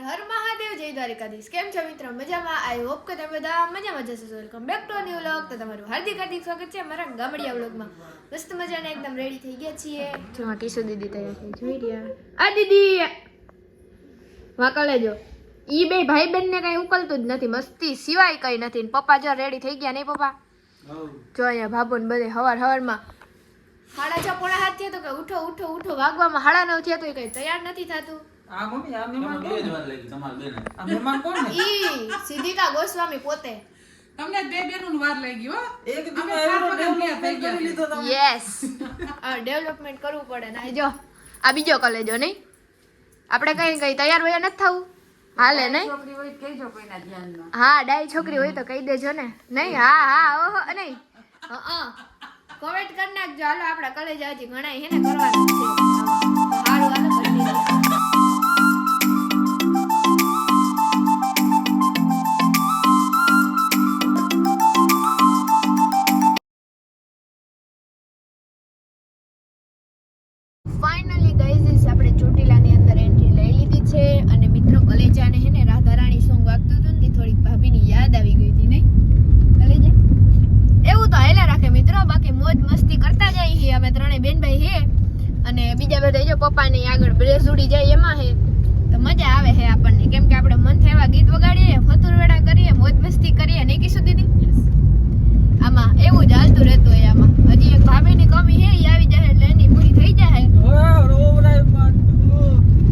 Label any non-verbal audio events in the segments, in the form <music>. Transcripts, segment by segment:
હર મહાદેવ જય દ્વારિકાધીશ. કેમ છો મિત્રો? મજામાં? આઈ હોપ કે તમે બધા મજામાં જશો welcome back to new vlog તો તમારું હાર્દિક હાર્દિક સ્વાગત છે અમારા ગામડિયા વ્લોગમાં મસ્ત મજાને એકદમ રેડી થઈ ગયા છીએ. જો કિશો દીદી તૈયાર થઈ જોઈ રહ્યા. આ દીદી! વાંકા જો ઈ બે ભાઈ બેન ને કઈ ઉકલતું જ નથી. મસ્તી સિવાય કઈ નથી. ને પપ્પા જો રેડી થઈ ગયા નહીં પપ્પા? જો અહીંયા ભાભો ને બધે હવાર હવારમાં સાડા છ પોણા હાથ થયા તો કે ઉઠો ઉઠો ઉઠો. વાગવામાં હાડા નવ થયા તો કઈ તૈયાર નથી થતું. આ મમ્મી આ મહેમાન બે કોણ જ વાર લાગી તમારા બેને. આ મહેમાન કોણ ને ઈ સિદ્ધિકા ગોસ્વામી પોતે. તમને બે બેનું વાર લાગી હો. એક અમે થઈ કરી લીધો તમે. યસ ડેવલપમેન્ટ કરવું પડે. ને જો આ બીજો કોલેજો નહીં. આપણે કઈ કઈ તૈયાર વયા નથી થવું. હાલે નહીં? છોકરી હોય કહેજો કોઈના ધ્યાનમાં. હા ડાઈ છોકરી હોય તો કહી દેજો ને. નહીં? હા હા ઓહો નહીં હા કોમેન્ટ કરી નાખજો. હાલો આપણા કોલેજ હજી ઘણા હે ને કરવાનું છે. આગળ બ્રેસ ઉડી જાય એમાં હે. તો મજા આવે હે આપણને. કેમ કે આપણે મન થાય એવા ગીત વગાડીએ ફતુરવેડા કરીએ મોજ મસ્તી કરીએ નહીં કીશું દીદી આમાં એવું જ હાલતું રહેતું હોય આમાં. હજી એક ભાભીની કમી હે આવી જાય એટલે એની પૂરી થઈ જાય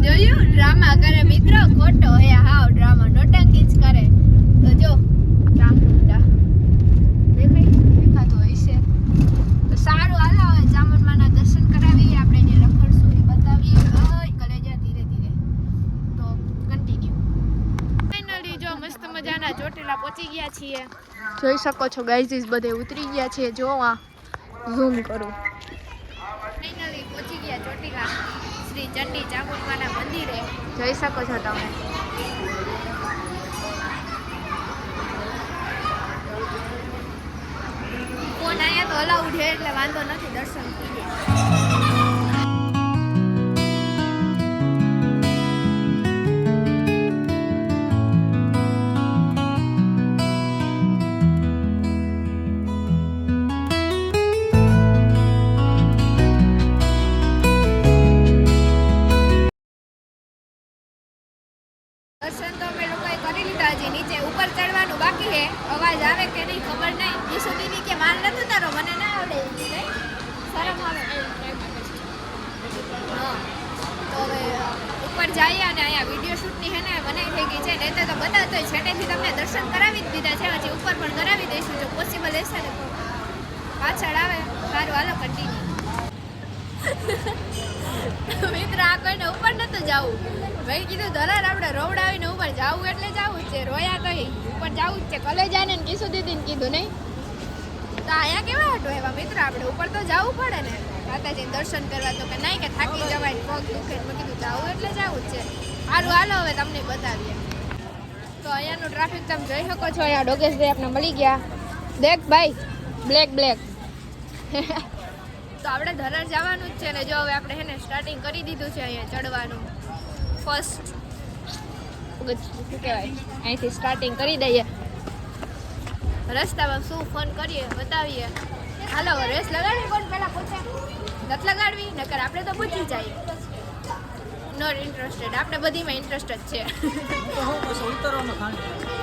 જોયું? ડ્રામા કરે મિત્રો ખોટો હે. હાવ ડ્રામા. નોટંકી જ કરે. તો જો ચામુંડા દેખાય દેખાતો હશે તો સારું હાલો હવે ચામુંડમાના દર્શન કરાવીએ આપણે જે રખડશું એ બતાવીએ ઓય કલેજા ધીરે ધીરે તો કન્ટિન્યુ ફાઇનલી જો મસ્ત મજાના ચોટીલા પહોંચી ગયા છીએ જોઈ શકો છો. ગાઈઝીસ બધે ઉતરી ગયા છે. જો આ ઝૂમ કરું. ફાઇનલી પહોંચી ગયા ચોટીલા. શ્રી ચંડી ચામુંડમાના મંદિરે. જોઈ શકો છો તમે. ફોન અહીંયા તો અલાઉડ છે એટલે વાંધો નથી દર્શન થઈ ઉપર જઈએ અને અહીંયા વીડિયો શૂટની હે ને બનાવી થઈ ગઈ છે. ને તે બધા તો છેટેથી તમને દર્શન કરાવી જ દીધા છે. હજી ઉપર પણ કરાવી દઈશું જો પોસિબલ હશે ને. પાછળ આવે. સારું, હાલો કન્ટિન્યુ મિત્ર, આ કોઈને ઉપર નતું જવું. ભાઈ કીધું ધરાર આપણે રોવડાવીને ઉપર જવું એટલે જવું જ છે. રોયા તો ઉપર જાવું જ છે. કલેજાને ને કીશું દીદીને કીધું નહીં. તો અહીંયા કેવા હટો એવા મિત્ર, આપણે ઉપર તો જવું પડે ને. માતાજીને દર્શન કરવા તો કે નહીં કે થાકી જવાય પગ દુખે મેં કીધું જાવું એટલે જવું જ છે. સારું હાલો હવે તમને બતાવીએ. તો અહીંયાનું ટ્રાફિક તમે જોઈ શકો છો અહીંયા ડોગેશભાઈ આપણે મળી ગયા. દેખ ભાઈ બ્લેક બ્લેક <laughs> તો આપણે ધરાર જવાનું જ છે ને જો હવે આપણે હે ને સ્ટાર્ટિંગ કરી દીધું છે અહીંયા ચડવાનું. ફર્સ્ટ શું કહેવાય? અહીંથી સ્ટાર્ટિંગ કરી દઈએ. રસ્તામાં શું ફોન કરીએ બતાવીએ. હાલો રેસ લગાડી પણ પહેલાં પૂછે? નથી લગાડવી નકર આપણે તો બચી જઈએ નોટ ઇન્ટરેસ્ટેડ આપણે બધીમાં ઇન્ટરેસ્ટ જ છે.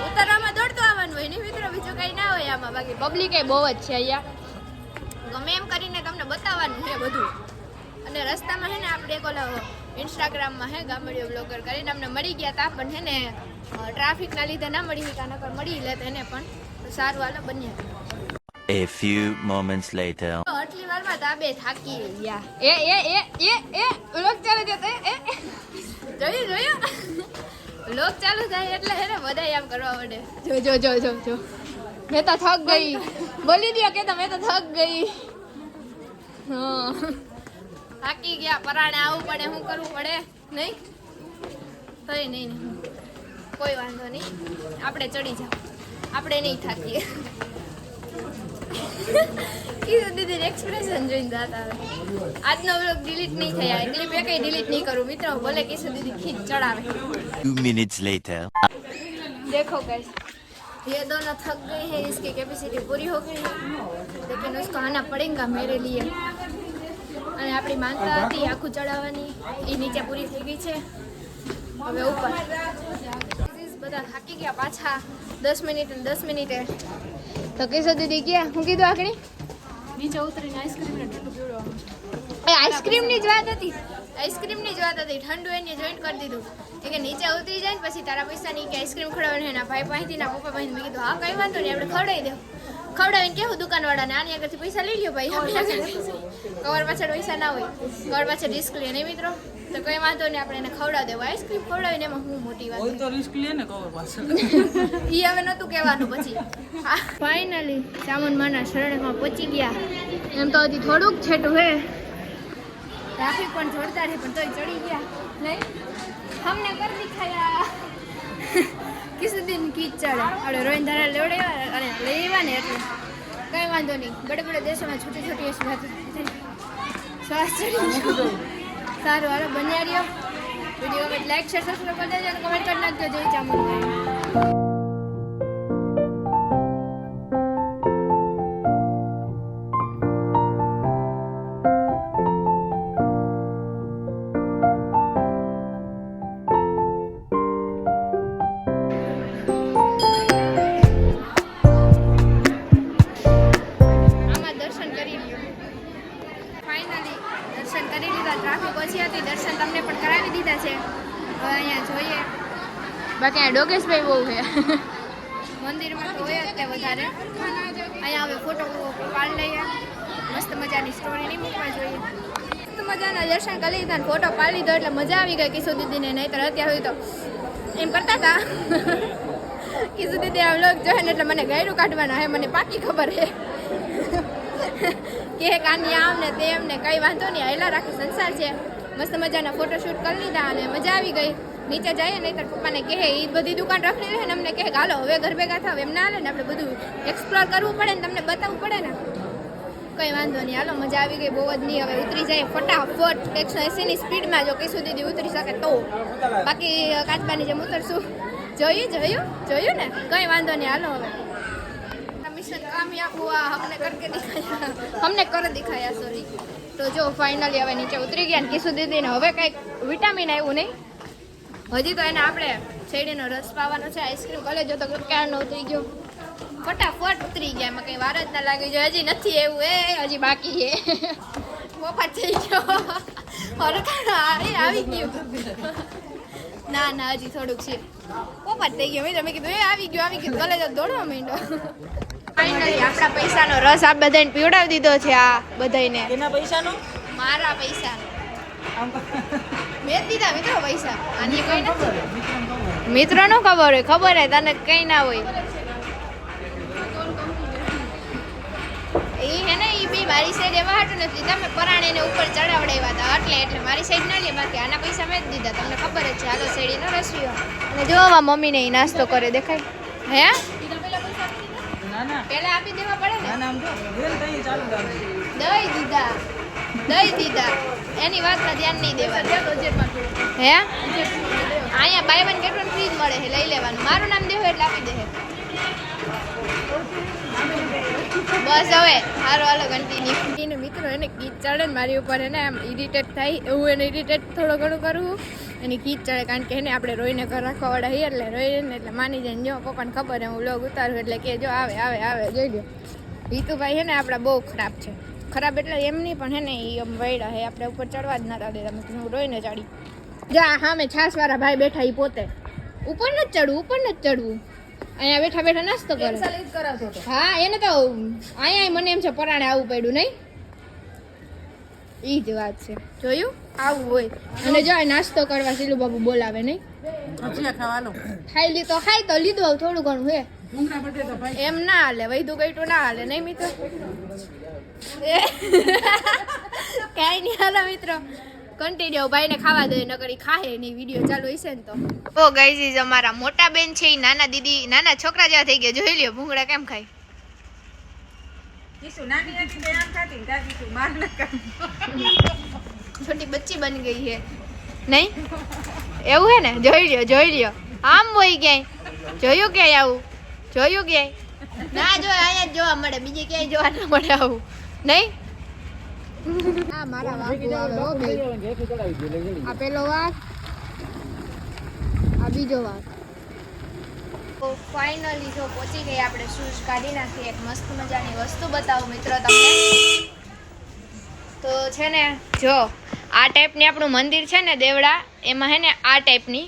ઉતરવામાં દોડતું આવવાનું હોય ને મિત્રો બીજું કંઈ ના હોય આમાં. બાકી પબ્લિક એ બહુ જ છે અહીંયા. ગમે એમ કરીને તમને બતાવવાનું છે બધું. અને રસ્તામાં છે ને આપણે એક ઓલો ઇન્સ્ટાગ્રામમાં હે ગામડીઓ બ્લોગર કરીને અમને મળી ગયા તા પણ હે ને ટ્રાફિકના લીધે ના મળી શકા નકર મળી લે એને પણ સારું હાલો બન્યા. A few moments later. આ બે થાકી ગયા. એ એ એ એ એ લોક ચાલુ થયો એ એ જોયું જોયું? લોક ચાલુ થાય એટલે હે ને બધા આમ કરવા પડે જો જો જો જો જો. મેં તો થક ગઈ. બોલી દો કે તમે તો થક ગઈ. હા. થાકી ગયા પરાણે આવવું પડે શું કરવું પડે? નહીં? કઈ નહીં. નહીં કોઈ વાંધો નહીં. આપણે ચડી જાવ આપણે નહીં થાકીએ. કીધું દીદી એક્સપ્રેશન જોઈને જાતા આવે આજનો વ્લોગ ડિલીટ નહીં થયા ક્લિપ એકેય ડિલીટ નહીં કરું મિત્રો ભલે કિશોર દીદી ખીચ ચડાવે Two minutes later. देखो गाइस ये दोनों थक गए हैं इसकी कैपेसिटी पूरी हो गई है लेकिन उसको आना पड़ेगा मेरे लिए અને આપણી માનતા હતી આખું ચડાવવાની એ નીચે પૂરી થઈ ગઈ છે હવે ઉપર બધા થાકી ગયા પાછા દસ મિનિટ અને દસ મિનિટે તો કઈ દીદી ગયા હું કીધું આકડી નીચે ઉતરીને આઈસ્ક્રીમ એ આઈસ્ક્રીમની જ વાત હતી. આઈસ્ક્રીમની જ વાત હતી. ઠંડુ એને જોઈન્ટ કરી દીધું. એ કે નીચે ઉતરી જાય ને પછી તારા પૈસા ની કે આઈસ્ક્રીમ ખવડાવવાની એના ભાઈ પાસેથી ના પપ્પા પાસેથી મેં કીધું હા કઈ વાંધો નહીં આપણે ખવડાવી દેવું ખવડાવીને કેવું દુકાનવાળાને? આની આગળથી પૈસા લઈ લ્યો ભાઈ. કવર <laughs> પાછળ પૈસા ના હોય. કવર પાછળ રિસ્ક લે નહીં મિત્રો. તો કઈ વાંધો નહીં આપણે એને ખવડાવી દેવું. આઈસ્ક્રીમ ખવડાવીને એમાં હું મોટી વાત હોય તો રિસ્ક લે ને કવર પાછળ. <laughs> ઈ હવે નતું કહેવાનું પછી. ફાઇનલી માના શરણમાં પહોંચી ગયા. એમ તો હજી થોડુંક છેટું હે. ટ્રાફિક પણ જોરદાર છે પણ તોય ચડી ગયા. નહીં? હમને કર દિખાયા <laughs> કિસુદીન કીચ ચડે આપણે રોઈન ધારા લેવડાવ્યા અને લેવા ને એટલે. કઈ વાંધો નહીં. બડે બડે દેશોમાં છોટી છોટી એસી વાત. સારું. હાલો, બન્યા રહ્યો. વીડિયો લાઈક શેર સબસ્ક્રાઈબ કરી દેજો અને કમેન્ટ કરી નાખજો. જય ચામુંડ પણ કરાવી દીધા છે. હવે અહીંયા જોઈએ. બાકી અહીંયા ડોગેશભાઈ બહુ છે. મંદિરમાં તો હોય જ તે વધારે. અહીંયા હવે ફોટો પાડી લઈએ. મસ્ત મજાની સ્ટોરી નહીં મૂકવા જોઈએ. મસ્ત મજાના દર્શન કરી લીધા ફોટો પાડી લીધો એટલે મજા આવી ગઈ કિશોર દીદીને. નહીતર અત્યાર સુધી તો એમ કરતા હતા. કિશોર દીદી આ વ્લોગ જોયે ને એટલે મને ગાયરું કાઢવાના હે મને પાકી ખબર હે કે કાની આમ ને તેમ ને કઈ વાંધો નહીં હેલા રાખી સંસાર છે. મસ્ત મજાના ફોટોશૂટ કરી લીધા અને મજા આવી ગઈ. નીચે જઈએ નહીં તાર પપ્પાને કહે એ બધી દુકાન રાખી રહે ને અમને કહે હાલો, હવે ઘર ભેગા થાવ, એમ ના હાલે ને, આપણે બધું એક્સપ્લોર કરવું પડે ને, તમને બતાવવું પડે ને. કંઈ વાંધો નહીં, હાલો, મજા આવી ગઈ, બહુ જ નહીં, હવે ઉતરી જાય ફટાફટ, એકસો એંસીની સ્પીડમાં જો કઈ સુધી ઉતરી શકે તો. બાકી કાચબાની જેમ ઉતરશું. જોયું જોયું જોયું ને? કંઈ વાંધો નહીં, હાલો હવે. મિશન કામયાબ હુઆ હમને કરકે દિખાયા. હમને કર દિખાયા સોરી તો જો ફાઇનલી હવે નીચે ઉતરી ગયા ને સુધી દીદીને હવે કંઈક વિટામિન આવ્યું નહીં. હજી તો એને આપણે શેરડીનો રસ પાવાનો છે આઈસ્ક્રીમ કોલેજ તો ક્યારનો ઉતરી ગયો. ફટાફટ ઉતરી ગયા, એમાં કંઈ વાર જ ના લાગી જો હજી નથી એવું, એ હજી બાકી એ પોપટ થઈ ગયો. હરકાનો આવી આવી ગયું. ના ના, હજી થોડુંક છે. પોપટ થઈ ગયો. મેં તમે કીધું, એ આવી ગયો, આવી ગયું. કોલેજ દોડવા માંડ્યો ફાઇનલી આપણા પૈસાનો રસ આ બધાને પીવડાવી દીધો છે આ બધાને એના પૈસાનો? મારા પૈસા મેં દીધા મિત્રો પૈસા. આની કોઈ નથી. મિત્રો નો ખબર હોય ખબર હોય તને કઈ ના હોય. એ હે ને એ બી મારી સાઈડ એવા હાટું નથી તમે પરાણે ને ઉપર ચડાવડાવ્યા હતા એટલે એટલે મારી સાઈડ ના લે બાકી આના પૈસા મેં જ દીધા. તમને ખબર જ છે હાલો શેરડીનો રસવીઓ અને જો આમાં મમ્મીને એ નાસ્તો કરે દેખાય? હે? પેલા આપી દેવા પડે ને? દઈ દીધા દઈ દીધા. એની વાતમાં ધ્યાન નહીં દેવાનું. હે? અહીંયા buy one get one free જ મળે છે લઈ લેવાનું. મારું નામ દેવું એટલે આપી દે બસ હવે સારું હાલો કન્ટિન્યુ મિત્રો એને ગીત ચડે ને મારી ઉપર એને આમ ઇરિટેટ થાય એવું એને ઇરિટેટ થોડો ઘણું કરવું એની કીચ ચડે કારણ કે એને આપણે રોઈને ઘર રાખવાવાળા વાળા છીએ એટલે રોઈને એટલે માની જાય જો પપ્પાને ખબર હે હું લોગ ઉતારું એટલે કે જો આવે આવે આવે જોઈ લો રીતુભાઈ હે ને આપણા બહુ ખરાબ છે. ખરાબ એટલે એમ નહીં પણ હે ને એ આમ વૈડા હે આપણે ઉપર ચડવા જ ના દેતા મેં હું રોઈને ચડી. જા સામે છાસવાળા ભાઈ બેઠા એ પોતે. ઉપર ન ચડવું ઉપર ન ચડવું. અહીંયા બેઠા બેઠા નાસ્તો કરે. હા એને તો અહીંયા મને એમ છે પરાણે આવું પડ્યું નહીં. ઈ જ વાત છે. જોયું? આવું હોય. અને જો નાસ્તો કરવા સીલું બાબુ બોલાવે નહીં. ખાઈ લીધો ખાઈ તો લીધું થોડું ઘણું હે. એમ ના હાલે વૈધું ગઈટું ના હાલે નહીં મિત્રો? એ. કાંઈ નહીં હાલો મિત્રો. કન્ટિન્યુ ભાઈને ખાવા દે નકરી ખાહે નહીં વીડિયો ચાલુ હશે ને તો. ઓ ગાઈઝ અમારા મોટા બેન છે એ નાના દીદી નાના છોકરા જેવા થઈ ગયા. જોઈ લ્યો ભૂંગળા કેમ ખાય? કિશુ નાની હતી તો આમ ખાતી ને દાદી તું માર છોટી બચ્ચી બની ગઈ છે. નહીં? એવું હે ને? જોઈ લ્યો જોઈ લ્યો. આમ હોય ક્યાંય? જોયું ક્યાંય આવું? જોયું ક્યાંય? ના જો અહીંયા જ જોવા મળે. બીજે ક્યાંય જોવા ના મળે આવું. નહીં? આ મારા વાઘુ આવે હો બે આ પેલો વાઘ આ બીજો વાઘ. તો ફાઇનલી જો પહોંચી ગઈ આપણે શૂઝ કાઢી નાખી એક મસ્ત મજાની વસ્તુ બતાવું મિત્રો તમને. તો છે ને જો આ ટાઈપની આપણું મંદિર છે ને દેવડા એમાં હે ને આ ટાઈપની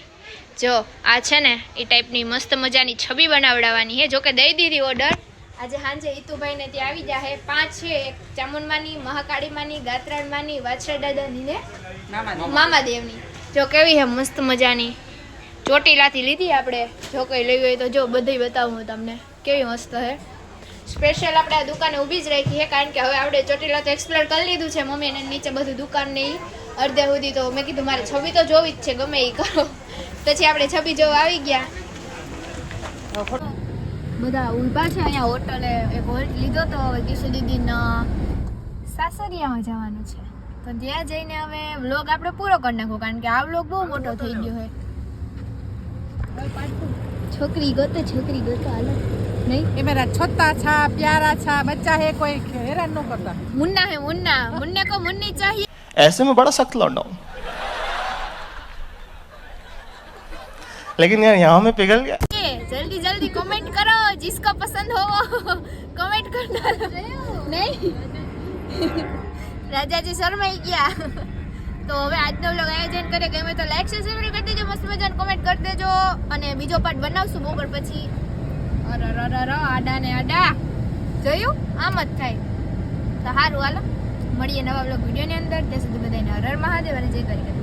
જો આ છે ને એ ટાઈપની મસ્ત મજાની છબી બનાવડાવવાની છે જોકે દઈ દીધી ઓર્ડર આજે સાંજે ઈતુભાઈને ત્યાં આવી જાય પાંચ છે એક ચામુંડમાની મહાકાળીમાની ગાત્રાણમાની વાછરા દાદાની ને મામાદેવની. જો કેવી છે મસ્ત મજાની. ચોટીલાથી લીધી આપણે. જો કંઈ લેવી હોય તો જો બધી બતાવું હું તમને. કેવી મસ્ત હે. સ્પેશિયલ આપણે આ દુકાને ઊભી જ રાખી છે કારણ કે હવે આપણે ચોટીલા તો એક્સપ્લોર કરી લીધું છે મમ્મી એને નીચે બધું દુકાન ને ઈ. અડધે સુધી તો મેં કીધું મારે છબી તો જોવી જ છે, ગમે એ કરો. પછી આપણે છબી જોવા આવી ગયા. બધા ઊભા છે અહીંયા હોટલે એક હોલ્ટ લીધો તો હવે કિશુ દીદીના સાસરિયામાં જવાનું છે. તો ત્યાં જઈને હવે વ્લોગ આપણે પૂરો કરી નાખો, કારણ કે આ વ્લોગ બહુ મોટો થઈ ગયો છે છોકરી ગોતો છોકરી ગોતો હાલો નહીં એ મેરા છોટા છા પ્યારા છા બચ્ચા હે કોઈ હેરાન ન કરતા मुन्ना है मुन्ना मुन्ने को मुन्नी चाहिए ऐसे में बड़ा सख्त लौंडा हूं लेकिन यार यहाँ में पिघल गया जल्दी जल्दी कमेंट करो जिसको पसंद हो वो कमेंट करना नहीं રાજાજી શરમાઈ ગયા તો હવે આજનો વ્લોગ આયોજન કરીએ. ગમે તો લાઈક શેર સબસ્ક્રાઇબ કરી દેજો. મસ્ત મજાનો કમેન્ટ કરી દેજો. અને બીજો પાર્ટ બનાવશું મોગળ પછી. અર અર અર અર આડા ને આડા. જોયું? આમ જ થાય. તો સારું હાલો. મળીએ નવા બ્લોગ વિડીયોની અંદર. ત્યાં સુધી બધાને હર મહાદેવ અને જય દ્વારિકા